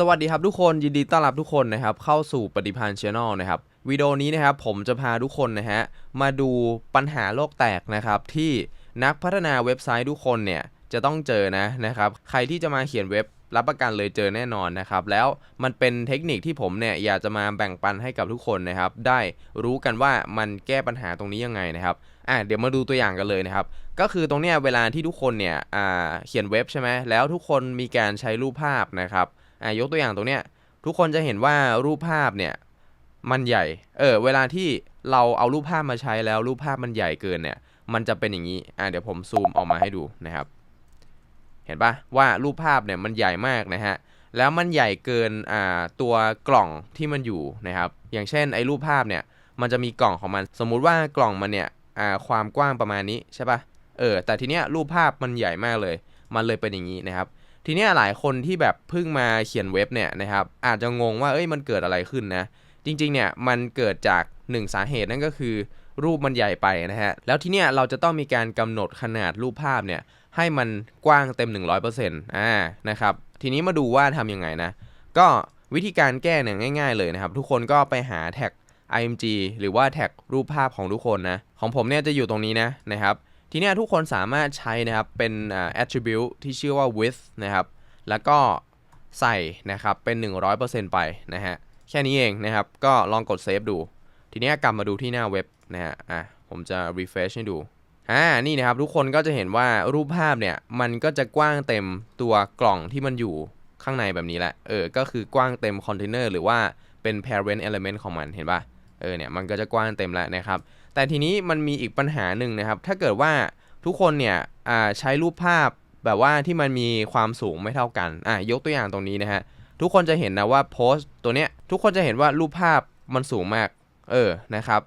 สวัสดีครับทุกคนยินดีต้อนรับทุกคนนะครับเข้าสู่ปฏิพันธ์ช n น e l นะครับวิดีโอนี้นะครับผมจะพาทุกคนนะฮะมาดูปัญหาโลกแตกนะครับที่นักพัฒนาเว็บไซต์ทุกคนเนี่ยจะต้องเจอนะนะครับใครที่จะมาเขียนเว็บรับประกันเลยเจอแน่นอนนะครับแล้วมันเป็นเทคนิคที่ผมเนี่ยอยากจะมาแบ่งปันให้กับทุกคนนะครับได้รู้กันว่ามันแก้ปัญหาตรงนี้ยังไงนะครับอะเดี๋ยวมาดูตัวอย่างกันเลยนะครับก็คือตรงเนี้ยเวลาที่ทุกคนเนี่ยอ่าเขียนเว็บใช่ไหมแล้วทุกคนมีการใช้รูปภาพนะครับ อ่ายกตัวอย่างตรงเนี้ยทุกคนจะเห็นว่ารูปภาพเนี่ยมันใหญ่ เออเวลาที่เราเอารูปภาพมาใช้แล้วรูปภาพมันใหญ่เกินเนี่ย มันจะเป็นอย่างนี้ อ่าเดี๋ยวผมซูมออกมาให้ดูนะครับ เห็นปะว่ารูปภาพเนี่ยมันใหญ่มากนะฮะ แล้วมันใหญ่เกินอ่าตัวกล่องที่มันอยู่นะครับ อย่างเช่นไอ้รูปภาพเนี่ย มันจะมีกล่องของมัน สมมุติว่ากล่องมันเนี่ยอ่าความกว้างประมาณนี้ใช่ปะเออแต่ทีเนี้ยรูปภาพมันใหญ่มากเลย มันเลยเป็นอย่างนี้นะครับ ทีนี้หลายคนที่แบบเพิ่งมาเขียนเว็บเนี่ยนะครับอาจจะงงว่าเอ้ยมันเกิดอะไรขึ้นนะ จริงๆเนี่ยมันเกิดจากหนึ่งสาเหตุนั่นก็คือ รูปมันใหญ่ไปนะฮะแล้วทีเนี้ยเราจะต้องมีการกำหนดขนาดรูปภาพเนี่ยให้มันกว้างเต็ม 100%อ่านะครับทีนี้มาดูว่าทำยังไงนะ ก็วิธีการแก้เนี่ยง่าย ๆเลยนะครับ ทุกคนก็ไปหาแท็ก img หรือว่าแท็กรูปภาพของทุกคนนะของผมเนี่ยจะอยู่ตรงนี้นะนะครับ ทีนี้ทุกคนสามารถใช้นะครับเป็น attribute ที่ชื่อว่า width นะครับ แล้วก็ใส่นะครับเป็น 100%ไปนะฮะ แค่นี้เองนะครับ ก็ลองกดเซฟดู ทีนี้กลับมาดูที่หน้าเว็บนะฮะ อะ ผมจะ refresh ให้ดูอ่านี่นะครับทุกคนก็จะเห็นว่ารูปภาพเนี่ย มันก็จะกว้างเต็มตัวกล่องที่มันอยู่ข้างในแบบนี้แหละ เออ ก็คือกว้างเต็มคอนเทนเนอร์หรือว่าเป็น parent element ของมันเห็นป่ะ เออเนี่ยมันก็จะกว้างเต็มแล้วนะครับ แต่ทีนี้มันมีอีกปัญหาหนึ่งนะครับ ถ้าเกิดว่าทุกคนเนี่ยใช้รูปภาพแบบว่าที่มันมีความสูงไม่เท่ากันอะยกตัวอย่างตรงนี้นะฮะทุกคนจะเห็นนะว่าโพสต์ตัวเนี้ยทุกคนจะเห็นว่ารูปภาพมันสูงมากเออนะครับ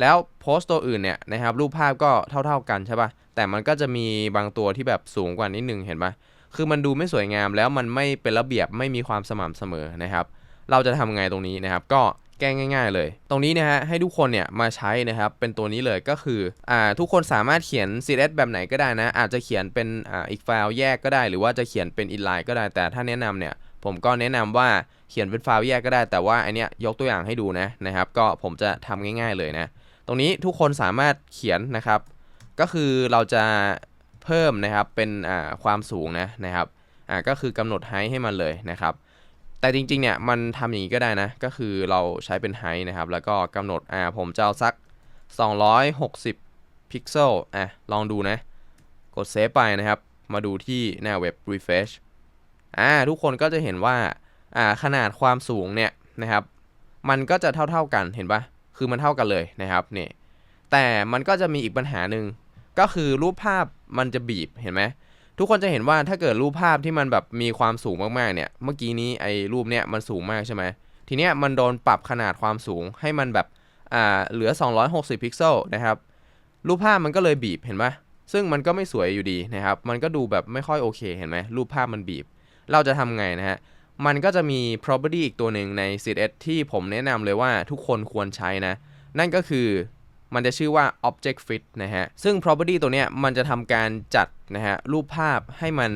แล้วโพสต์ตัวอื่นเนี่ยนะครับรูปภาพก็เท่า ๆกันใช่ปะ่ะแต่มันก็จะมีบางตัวที่แบบสูงกว่านิดนึงเห็นปะคือมันดูไม่สวยงามแล้วมันไม่เป็นระเบียบไม่มีความสม่ำเสมอนะครับ เราจะทำไงตรงนี้นะครับ ก็ แก้ง่ายๆเลย ตรงนี้นะฮะให้ทุกคนเนี่ยมาใช้นะครับเป็นตัวนี้เลยก็คืออ่าทุกคนสามารถเขียน CSS แบบไหนก็ได้นะ อาจจะเขียนเป็นอ่าอีกไฟล์แยกก็ได้ หรือว่าจะเขียนเป็น inline ก็ได้แต่ถ้าแนะนำเนี่ยผมก็แนะนำว่าเขียนเป็นไฟล์แยกก็ได้ แต่ว่าอันเนี้ยยกตัวอย่างให้ดูนะนะครับ ก็ผมจะทำง่าย ๆเลยนะ ตรงนี้ทุกคนสามารถเขียนนะครับ ก็คือเราจะเพิ่มนะครับเป็นอ่าความสูงนะนะครับอ่าก็คือกำหนดไฮให้มันเลยนะครับ แต่จริงๆเนี่ยมันทำอย่างนี้ก็ได้นะ ก็คือเราใช้เป็นไฮนะครับ แล้วก็กำหนดอ่าผมจะเอาสัก 260 พิกเซลอะลองดูนะ กดเซฟไปนะครับ มาดูที่หน้าเว็บ refresh อ่าทุกคนก็จะเห็นว่าอ่าขนาดความสูงเนี่ยนะครับ มันก็จะเท่าๆกันเห็นปะคือมันเท่ากันเลยนะครับนี่แต่มันก็จะมีอีกปัญหาหนึ่งก็คือรูปภาพมันจะบีบเห็นไหม ทุกคนจะเห็นว่าถ้าเกิดรูปภาพที่มันแบบมีความสูงมากๆเนี่ย เมื่อกี้นี้ไอ้รูปเนี้ยมันสูงมากใช่ไหมทีเนี้ยมันโดนปรับขนาดความสูงให้มันแบบอ่าเหลือ 260 พิกเซลนะครับ รูปภาพมันก็เลยบีบเห็นไหมซึ่งมันก็ไม่สวยอยู่ดีนะครับ มันก็ดูแบบไม่ค่อยโอเคเห็นไหมรูปภาพมันบีบ เราจะทำไงนะฮะ มันก็จะมี property อีกตัวหนึ่งใน CSS ที่ผมแนะนำเลยว่าทุกคนควรใช้นะ นั่นก็คือ มันจะชื่อว่า object fit นะฮะ ซึ่ง property ตัวเนี้ยมันจะทำการจัดนะฮะรูปภาพให้มัน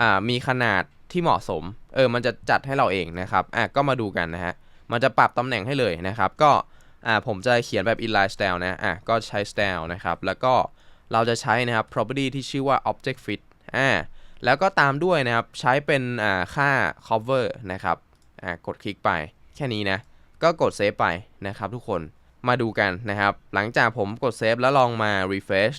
อ่ามีขนาดที่เหมาะสม เออ มันจะจัดให้เราเองนะครับ อะ ก็มาดูกันนะฮะ มันจะปรับตำแหน่งให้เลยนะครับ ก็ อ่า ผมจะเขียนแบบ inline style นะ อะ ก็ใช้ style นะครับ แล้วก็เราจะใช้นะครับ property ที่ชื่อว่า object fit อ่า แล้วก็ตามด้วยนะครับ ใช้เป็น อ่า ค่า cover นะครับ อ่ากดคลิกไป แค่นี้นะ ก็กดเซฟไปนะครับทุกคน มาดูกันนะครับ หลังจากผมกดเซฟแล้วลองมา refresh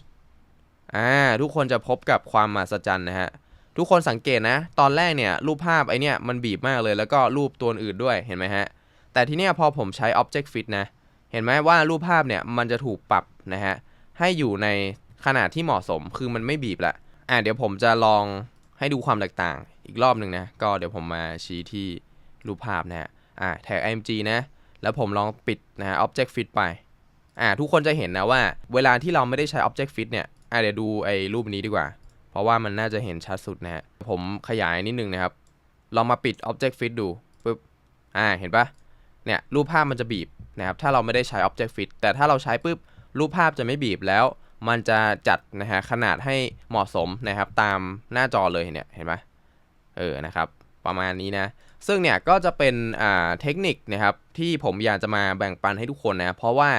อ่าทุกคนจะพบกับความมหัศจรรย์นะฮะ ทุกคนสังเกตนะ ตอนแรกเนี่ย รูปภาพไอเนี่ยมันบีบมากเลยแล้วก็รูปตัวอื่นด้วยเห็นไหมฮะ แต่ทีเนี้ยพอผมใช้ object fit นะ เห็นไหมว่ารูปภาพเนี่ยมันจะถูกปรับนะฮะ ให้อยู่ในขนาดที่เหมาะสมคือมันไม่บีบละอ่าเดี๋ยวผมจะลองให้ดูความแตกต่างอีกรอบหนึ่งนะ ก็เดี๋ยวผมมาชี้ที่รูปภาพนะฮะอ่าแท็ก img นะ แล้วผมลองปิดนะฮะ object fit ไป อ่า ทุกคนจะเห็นนะว่า เวลาที่เราไม่ได้ใช้ object fit เนี่ย อ่าเดี๋ยวดูไอ้รูปนี้ดีกว่า เพราะว่ามันน่าจะเห็นชัดสุดนะฮะ ผมขยายนิดนึงนะครับ ลองมาปิด object fit ดูปุ๊บ อ่า เห็นปะเนี่ย รูปภาพมันจะบีบนะครับ ถ้าเราไม่ได้ใช้ object fit แต่ถ้าเราใช้ปุ๊บ รูปภาพจะไม่บีบแล้ว มันจะจัดนะฮะขนาดให้เหมาะสมนะครับตามหน้าจอเลยเนี่ย เห็นไหมเออ นะครับ ประมาณนี้นะ ซึ่งเนี่ยก็จะเป็นอ่าเทคนิคนะครับ ที่ผมอยากจะมาแบ่งปันให้ทุกคนนะ เพราะว่า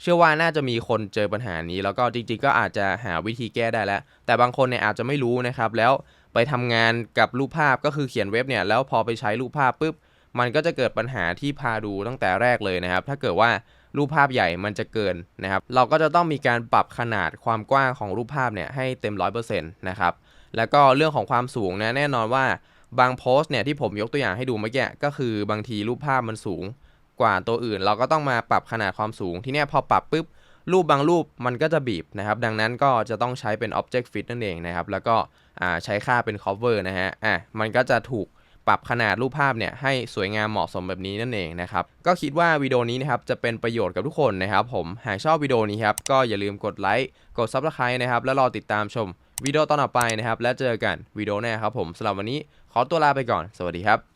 เชื่อว่าน่าจะมีคนเจอปัญหานี้ แล้วก็จริงๆก็อาจจะหาวิธีแก้ได้แล้ว แต่บางคนเนี่ยอาจจะไม่รู้นะครับ แล้วไปทำงานกับรูปภาพก็คือเขียนเว็บเนี่ยแล้วพอไปใช้รูปภาพปุ๊บมันก็จะเกิดปัญหาที่พาดูตั้งแต่แรกเลยนะครับ ถ้าเกิดว่ารูปภาพใหญ่มันจะเกินนะครับ เราก็จะต้องมีการปรับขนาดความกว้างของรูปภาพเนี่ยให้เต็ม 100%นะครับ แล้วก็เรื่องของความสูงนะแน่นอนว่าบางโพสต์เนี่ยที่ผมยกตัวอย่างให้ดูเมื่อกี้ก็คือบางทีรูปภาพมันสูง กว่าตัวอื่น เราก็ต้องมาปรับขนาดความสูง ที่เนี้ยพอปรับปุ๊บรูปบางรูปมันก็จะบีบนะครับ ดังนั้นก็จะต้องใช้เป็น Object Fit นั่นเองนะครับ แล้วก็ใช้ค่าเป็น cover นะฮะอะมันก็จะถูกปรับขนาดรูปภาพเนี่ยให้สวยงามเหมาะสมแบบนี้นั่นเองนะครับ ก็คิดว่าวิดีโอนี้นะครับจะเป็นประโยชน์กับทุกคนนะครับ ผมหากชอบวิดีโอนี้ครับก็อย่าลืมกดไลค์กด Subscribe นะครับ แล้วรอติดตามชมวิดีโอตอนต่อไปนะครับ แล้วเจอกันวิดีโอหน้าครับผมสำหรับวันนี้ขอตัวลาไปก่อน สวัสดีครับ